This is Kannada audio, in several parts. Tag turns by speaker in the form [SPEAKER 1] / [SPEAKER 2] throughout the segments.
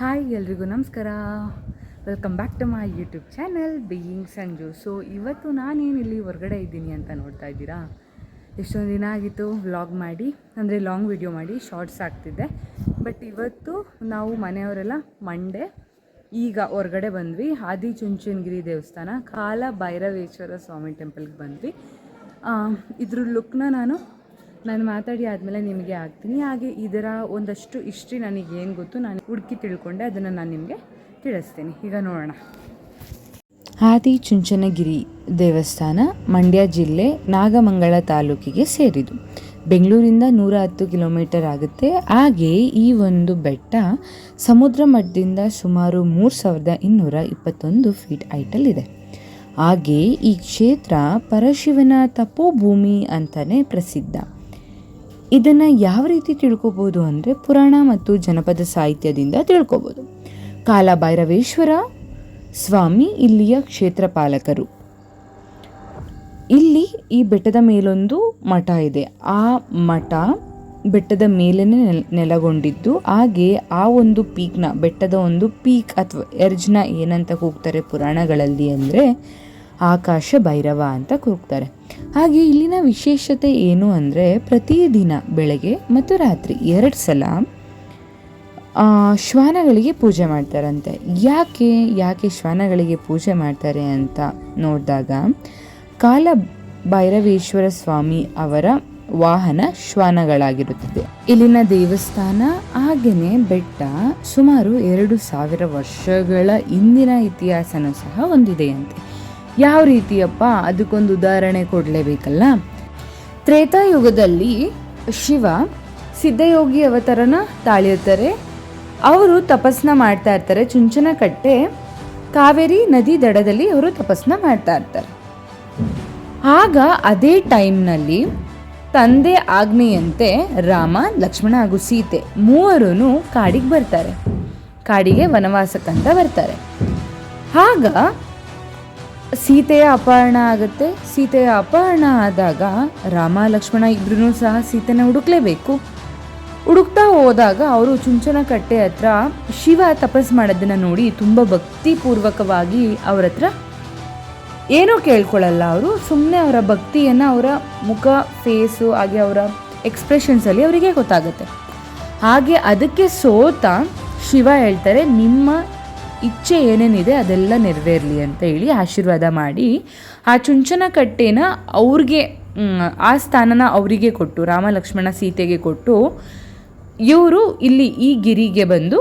[SPEAKER 1] ಹಾಯ್ ಎಲ್ರಿಗೂ ನಮಸ್ಕಾರ. Welcome back to my YouTube channel being Sanju so ಇವತ್ತು ನಾನೇನು ಇಲ್ಲಿ ಹೊರಗಡೆ ಇದ್ದೀನಿ ಅಂತ ನೋಡ್ತಾ ಇದ್ದೀರಾ? ಎಷ್ಟೊಂದು ದಿನ ಆಗಿತ್ತು ವ್ಲಾಗ್ ಮಾಡಿ, ಅಂದರೆ ಲಾಂಗ್ ವಿಡಿಯೋ ಮಾಡಿ ಶಾರ್ಟ್ಸ್ ಆಗ್ತಿದ್ದೆ ಬಟ್ ಇವತ್ತು ನಾವು ಮನೆಯವರೆಲ್ಲ ಮಂಡೇ ಈಗ ಹೊರಗಡೆ ಬಂದ್ವಿ. ಆದಿಚುಂಚನಗಿರಿ ದೇವಸ್ಥಾನ ಕಾಲ ಭೈರವೇಶ್ವರ ಸ್ವಾಮಿ ಟೆಂಪಲ್ಗೆ ಬಂದ್ವಿ. ಇದ್ರ ಲುಕ್ನ ನಾನು ನಾನು ಮಾತಾಡಿ ಆದಮೇಲೆ ನಿಮಗೆ ಆಗ್ತೀನಿ. ಹಾಗೆ ಇದರ ಒಂದಷ್ಟು ಹಿಸ್ಟ್ರಿ ನನಗೆ ಏನು ಗೊತ್ತು ನಾನು ಹುಡುಕಿ ತಿಳ್ಕೊಂಡೆ, ಅದನ್ನು ನಾನು ನಿಮಗೆ ತಿಳಿಸ್ತೀನಿ. ಈಗ ನೋಡೋಣ.
[SPEAKER 2] ಆದಿ ಚುಂಚನಗಿರಿ ದೇವಸ್ಥಾನ ಮಂಡ್ಯ ಜಿಲ್ಲೆ ನಾಗಮಂಗಲ ತಾಲೂಕಿಗೆ ಸೇರಿದು ಬೆಂಗಳೂರಿಂದ ನೂರ ಹತ್ತು ಕಿಲೋಮೀಟರ್ ಆಗುತ್ತೆ. ಹಾಗೆ ಈ ಒಂದು ಬೆಟ್ಟ ಸಮುದ್ರ ಮಟ್ಟದಿಂದ ಸುಮಾರು ಮೂರು ಸಾವಿರದ ಇನ್ನೂರ ಇಪ್ಪತ್ತೊಂದು ಫೀಟ್ ಹೈಟಲ್ಲಿದೆ ಹಾಗೆ ಈ ಕ್ಷೇತ್ರ ಪರಶಿವನ ತಪೋಭೂಮಿ ಅಂತಲೇ ಪ್ರಸಿದ್ಧ. ಇದನ್ನು ಯಾವ ರೀತಿ ತಿಳ್ಕೊಬೋದು ಅಂದರೆ ಪುರಾಣ ಮತ್ತು ಜನಪದ ಸಾಹಿತ್ಯದಿಂದ ತಿಳ್ಕೊಬೋದು. ಕಾಲಭೈರವೇಶ್ವರ ಸ್ವಾಮಿ ಇಲ್ಲಿಯ ಕ್ಷೇತ್ರಪಾಲಕರು ಇಲ್ಲಿ ಈ ಬೆಟ್ಟದ ಮೇಲೊಂದು ಮಠ ಇದೆ. ಆ ಮಠ ಬೆಟ್ಟದ ಮೇಲೇ ನೆಲಗೊಂಡಿದ್ದು ಹಾಗೆ ಆ ಒಂದು ಪೀಕ್ನ, ಬೆಟ್ಟದ ಒಂದು ಪೀಕ್ ಅಥವಾ ಎರ್ಜ್ನ ಏನಂತ ಕೂಗ್ತಾರೆ ಪುರಾಣಗಳಲ್ಲಿ ಅಂದರೆ ಆಕಾಶ ಭೈರವ ಅಂತ ಕೂಗ್ತಾರೆ. ಹಾಗೆ ಇಲ್ಲಿನ ವಿಶೇಷತೆ ಏನು ಅಂದರೆ ಪ್ರತಿದಿನ ಬೆಳಗ್ಗೆ ಮತ್ತು ರಾತ್ರಿ ಎರಡು ಸಲ ಶ್ವಾನಗಳಿಗೆ ಪೂಜೆ ಮಾಡ್ತಾರಂತೆ. ಯಾಕೆ ಯಾಕೆ ಶ್ವಾನಗಳಿಗೆ ಪೂಜೆ ಮಾಡ್ತಾರೆ ಅಂತ ನೋಡಿದಾಗ ಕಾಲ ಭೈರವೇಶ್ವರ ಸ್ವಾಮಿ ಅವರ ವಾಹನ ಶ್ವಾನಗಳಾಗಿರುತ್ತದೆ. ಇಲ್ಲಿನ ದೇವಸ್ಥಾನ ಹಾಗೆಯೇ ಬೆಟ್ಟ ಸುಮಾರು ಎರಡು ಸಾವಿರ ವರ್ಷಗಳ ಹಿಂದಿನ ಇತಿಹಾಸನೂ ಸಹ ಹೊಂದಿದೆಯಂತೆ. ಯಾವ ರೀತಿಯಪ್ಪ ಅದಕ್ಕೊಂದು ಉದಾಹರಣೆ ಕೊಡಲೇಬೇಕಲ್ಲ? ತ್ರೇತಾಯುಗದಲ್ಲಿ ಶಿವ ಸಿದ್ಧಯೋಗಿ ಅವತಾರನ ತಾಳಿರ್ತಾರೆ. ಅವರು ತಪಸ್ನ ಮಾಡ್ತಾ ಇರ್ತಾರೆ. ಚುಂಚನಕಟ್ಟೆ ಕಾವೇರಿ ನದಿ ದಡದಲ್ಲಿ ಅವರು ತಪಸ್ನ ಮಾಡ್ತಾ ಇರ್ತಾರೆ. ಆಗ ಅದೇ ಟೈಮ್ನಲ್ಲಿ ತಂದೆ ಆಜ್ಞೆಯಂತೆ ರಾಮ, ಲಕ್ಷ್ಮಣ ಹಾಗೂ ಸೀತೆ ಮೂವರೂ ಕಾಡಿಗೆ ಬರ್ತಾರೆ. ಕಾಡಿಗೆ ವನವಾಸಕ್ಕಂತ ಬರ್ತಾರೆ. ಆಗ ಸೀತೆಯ ಅಪಹರಣ ಆಗುತ್ತೆ. ಸೀತೆಯ ಅಪಹರಣ ಆದಾಗ ರಾಮ ಲಕ್ಷ್ಮಣ ಇಬ್ಬರೂ ಸಹ ಸೀತೆನ ಹುಡುಕ್ಲೇಬೇಕು. ಹುಡುಕ್ತಾ ಹೋದಾಗ ಅವರು ಚುಂಚನ ಕಟ್ಟೆ ಹತ್ರ ಶಿವ ತಪಸ್ ಮಾಡೋದನ್ನು ನೋಡಿ ತುಂಬ ಭಕ್ತಿಪೂರ್ವಕವಾಗಿ ಅವ್ರ ಹತ್ರ ಏನೂ ಕೇಳ್ಕೊಳ್ಳಲ್ಲ ಅವರು. ಸುಮ್ಮನೆ ಅವರ ಭಕ್ತಿಯನ್ನು ಅವರ ಮುಖ ಫೇಸು ಹಾಗೆ ಅವರ ಎಕ್ಸ್ಪ್ರೆಷನ್ಸಲ್ಲಿ ಅವರಿಗೆ ಗೊತ್ತಾಗುತ್ತೆ. ಹಾಗೆ ಅದಕ್ಕೆ ಸೋತ ಶಿವ ಹೇಳ್ತಾರೆ, ನಿಮ್ಮ ಇಚ್ಛೆ ಏನೇನಿದೆ ಅದೆಲ್ಲ ನೆರವೇರಲಿ ಅಂತ ಹೇಳಿ ಆಶೀರ್ವಾದ ಮಾಡಿ ಆ ಚುಂಚನಕಟ್ಟೆನ ಅವ್ರಿಗೆ ಮ್, ಆ ಸ್ಥಾನನ ಅವರಿಗೆ ಕೊಟ್ಟು ರಾಮ ಲಕ್ಷ್ಮಣ ಸೀತೆಗೆ ಕೊಟ್ಟು ಇವರು ಇಲ್ಲಿ ಈ ಗಿರಿಗೆ ಬಂದು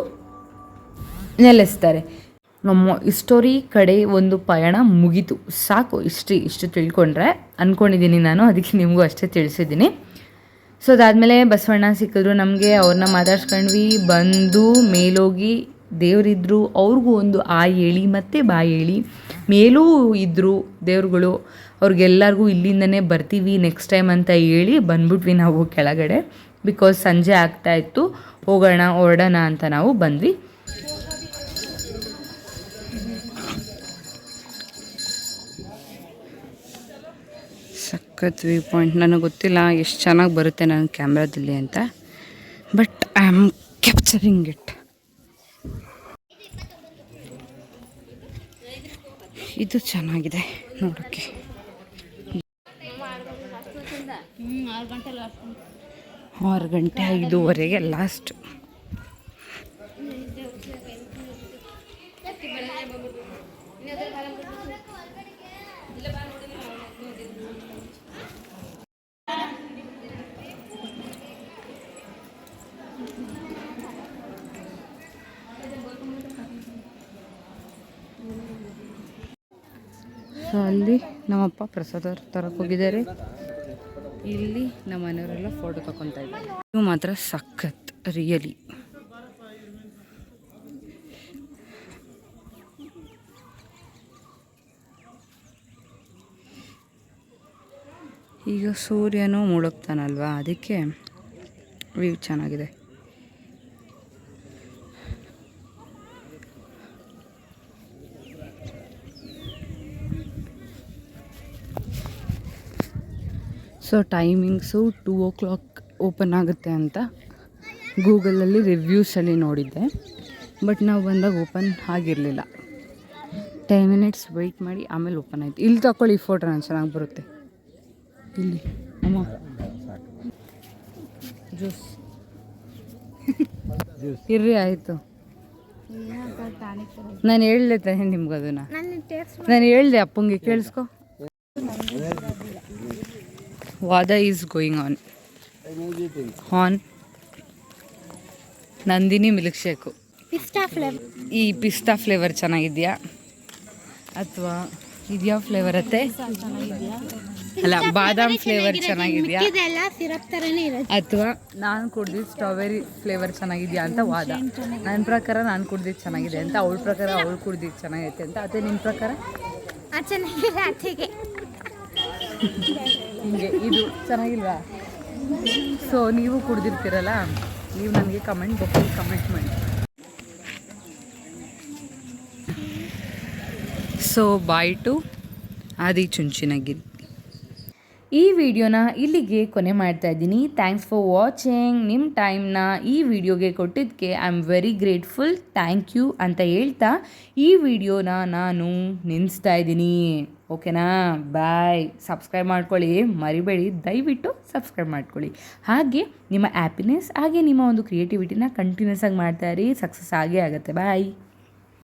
[SPEAKER 2] ನೆಲೆಸ್ತಾರೆ. ನಮ್ಮ ಹಿಸ್ಟೋರಿ ಕಡೆ ಒಂದು ಪಯಣ ಮುಗೀತು. ಸಾಕು ಇಷ್ಟ್ರಿ ಇಷ್ಟು ತಿಳ್ಕೊಂಡ್ರೆ ಅಂದ್ಕೊಂಡಿದ್ದೀನಿ ನಾನು ಅದಕ್ಕೆ ನಿಮಗೂ ಅಷ್ಟೇ ತಿಳಿಸಿದ್ದೀನಿ. ಸೊ ಅದಾದಮೇಲೆ ಬಸವಣ್ಣ ಸಿಕ್ಕಿದ್ರು ನಮಗೆ ಅವ್ರನ್ನ ಮಾತಾಡ್ಸ್ಕೊಂಡ್ವಿ ಬಂದು ಮೇಲೋಗಿ ದೇವರಿದ್ರು, ಅವ್ರಿಗೂ ಒಂದು ಆ ಹೇಳಿ, ಮತ್ತು ಬಾ ಹೇಳಿ. ಮೇಲೂ ಇದ್ದರು ದೇವ್ರುಗಳು, ಅವ್ರಿಗೆಲ್ಲರಿಗೂ ಇಲ್ಲಿಂದನೇ ಬರ್ತೀವಿ ನೆಕ್ಸ್ಟ್ ಟೈಮ್ ಅಂತ ಹೇಳಿ ಬಂದ್ಬಿಟ್ವಿ ನಾವು ಕೆಳಗಡೆ. ಬಿಕಾಸ್ ಸಂಜೆ ಆಗ್ತಾ ಇತ್ತು, ಹೋಗೋಣ, ಹೊರಡೋಣ ಅಂತ ನಾವು ಬಂದ್ವಿ.
[SPEAKER 1] ಸಖತ್ ವ್ಯೂ ಪಾಯಿಂಟ್. ನನಗೆ ಗೊತ್ತಿಲ್ಲ, ಎಷ್ಟು ಚೆನ್ನಾಗಿ ಬರುತ್ತೆ ನನ್ನ ಕ್ಯಾಮ್ರಾದಲ್ಲಿ ಅಂತ. But I am capturing it ಇದು ಚೆನ್ನಾಗಿದೆ ನೋಡೋಕ್ಕೆ. ಆರು ಗಂಟೆ ಐದೂವರೆಗೆ ಲಾಸ್ಟ್ ಸೊ ಅಲ್ಲಿ ನಮ್ಮಪ್ಪ ಪ್ರಸಾದ ತರಕ್ಕೆ ಹೋಗಿದ್ದಾರೆ. ಇಲ್ಲಿ ನಮ್ಮ ಮನೆಯವರೆಲ್ಲ ಫೋಟೋ ತಗೊತಾ ಇದ್ದಾರೆ. ಇದು ಮಾತ್ರ ಸಖತ್ ರಿಯಲಿ ಈಗ ಸೂರ್ಯನೂ ಮುಳುಗ್ತಾನಲ್ವಾ? ಅದಕ್ಕೆ ವ್ಯೂ ಚೆನ್ನಾಗಿದೆ. So timings two o'clock open ಆಗುತ್ತೆ ಅಂತ ಗೂಗಲಲ್ಲಿ ರಿವ್ಯೂಸಲ್ಲಿ ನೋಡಿದ್ದೆ. ಬಟ್ ನಾವು ಬಂದಾಗ ಓಪನ್ ಆಗಿರಲಿಲ್ಲ. ಟೆನ್ ಮಿನಿಟ್ಸ್ ವೆಯ್ಟ್ ಮಾಡಿ ಆಮೇಲೆ ಓಪನ್ ಆಯಿತು. ಇಲ್ಲಿ ತಗೊಳ್ಳಿ ಈ ಫೋಟೋ ನಾನು ಚೆನ್ನಾಗಿ ಬರುತ್ತೆ. ಇಲ್ಲಿ ಅಮ್ಮ. ಜ್ಯೂಸ್ ಇರ್ರಿ ಆಯಿತು. ನಾನು ಹೇಳಿದೆ ತಾನೆ ನಿಮ್ಗೆ ಅದನ್ನ ನಾನು ಹೇಳ್ದೆ ಅಪ್ಪಂಗೆ ಕೇಳಿಸ್ಕೊ. ವಾದ is going on Han Nandini milk shake
[SPEAKER 3] pista flavour
[SPEAKER 1] ಈ ಪಿಸ್ತಾ ಫ್ಲೇವರ್ ಚೆನ್ನಾಗಿದೆಯಾ? ಅಥವಾ ಇದ್ಯಾವ ಫ್ಲೇವರ್ ಅತ್ತೆ? ಅಲ್ಲ ಬಾದಾಮ್ ಫ್ಲೇವರ್ ಚೆನ್ನಾಗಿದೆಯಾ? ಅಥವಾ ನಾನು ಕುಡ್ದಿದ್ದು ಸ್ಟ್ರಾಬೆರಿ ಫ್ಲೇವರ್ ಚೆನ್ನಾಗಿದೆಯಾ ಅಂತ ವಾದ. ನನ್ನ ಪ್ರಕಾರ ನಾನು ಕುಡ್ದಿದ್ದು ಚೆನ್ನಾಗಿದೆ ಅಂತ ಅವಳ ಪ್ರಕಾರ ಅವಳು ಕುಡ್ದಿದ್ದು ಚೆನ್ನಾಗೈತೆ ಅಂತ. ಅದೇ ನಿಮ್ಮ ಪ್ರಕಾರ? ಹಿಂಗೆ ಇದು ಚೆನ್ನಾಗಿಲ್ವಾ? ಸೊ ನೀವು ಕುಡ್ದಿರ್ತೀರಲ್ಲ, ನೀವು ನನಗೆ ಕಮೆಂಟ್ ಬಾಕ್ಸಲ್ಲಿ ಕಮೆಂಟ್ ಮಾಡಿ. ಸೊ ಬಾಯ್ ಟು ಆದಿ ಚುಂಚಿನಗಿರಿ
[SPEAKER 2] ಈ ವಿಡಿಯೋನ ಇಲ್ಲಿಗೆ ಕೊನೆ ಮಾಡ್ತಾ ಇದ್ದೀನಿ. ಥ್ಯಾಂಕ್ಸ್ ಫಾರ್ ವಾಚಿಂಗ್ ನಿಮ್ಮ ಟೈಮ್ನ ಈ ವಿಡಿಯೋಗೆ ಕೊಟ್ಟಿದ್ದಕ್ಕೆ I am very grateful thank you ಅಂತ ಹೇಳ್ತಾ ಈ ವಿಡಿಯೋನ ನಾನು ನಿಲ್ಲಿಸ್ತಾ ಇದ್ದೀನಿ. ಓಕೆನಾ ಬಾಯ್ ಸಬ್ಸ್ಕ್ರೈಬ್ ಮಾಡ್ಕೊಳ್ಳಿ. ಮರಿಬೇಡಿ. ದಯವಿಟ್ಟು ಸಬ್ಸ್ಕ್ರೈಬ್ ಮಾಡ್ಕೊಳ್ಳಿ. ಹಾಗೆ ನಿಮ್ಮ ಹ್ಯಾಪಿನೆಸ್ ಹಾಗೆ ನಿಮ್ಮ ಒಂದು ಕ್ರಿಯೇಟಿವಿಟಿನ ಕಂಟಿನ್ಯೂಸ್ ಆಗಿ ಮಾಡ್ತಾ ಇರಿ. ಸಕ್ಸಸ್ ಆಗೇ ಆಗುತ್ತೆ. ಬಾಯ್